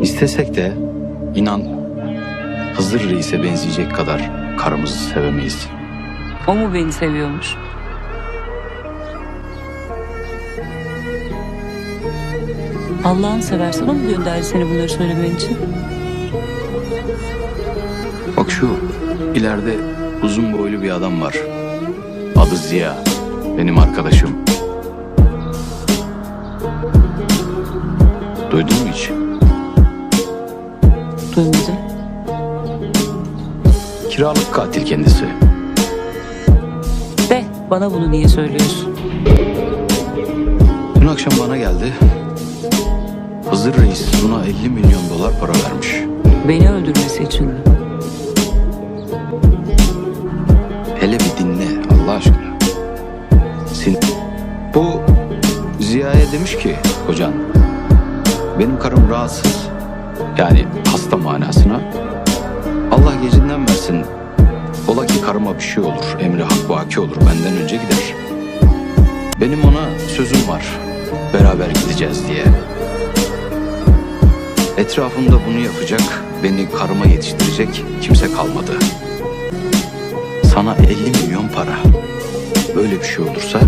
İstesek de inan Hızır Reis'e benzeyecek kadar karımızı sevemeyiz. O mu beni seviyormuş? Allah'ını seversen o mu gönderdi seni bunları söylemen için? Bak şu ileride uzun boylu bir adam var. Adı Ziya. Benim arkadaşım. Duydun mu hiç? Duymadım. Kiralık katil kendisi. De bana bunu niye söylüyorsun? Dün akşam bana geldi. Hızır Reis buna 50 milyon dolar para vermiş. Beni öldürmesi için mi? Hele bir dinle Allah aşkına. Sin Bu Ziya'ya demiş ki hocan. Benim karım rahatsız. Yani hasta manasına. Allah gecinden versin. Ola ki karıma bir şey olur. Emri hak vaki olur. Benden önce gider. Benim ona sözüm var. Beraber gideceğiz diye. Etrafımda bunu yapacak, beni karıma yetiştirecek kimse kalmadı. Sana 50 milyon para. Böyle bir şey olursa.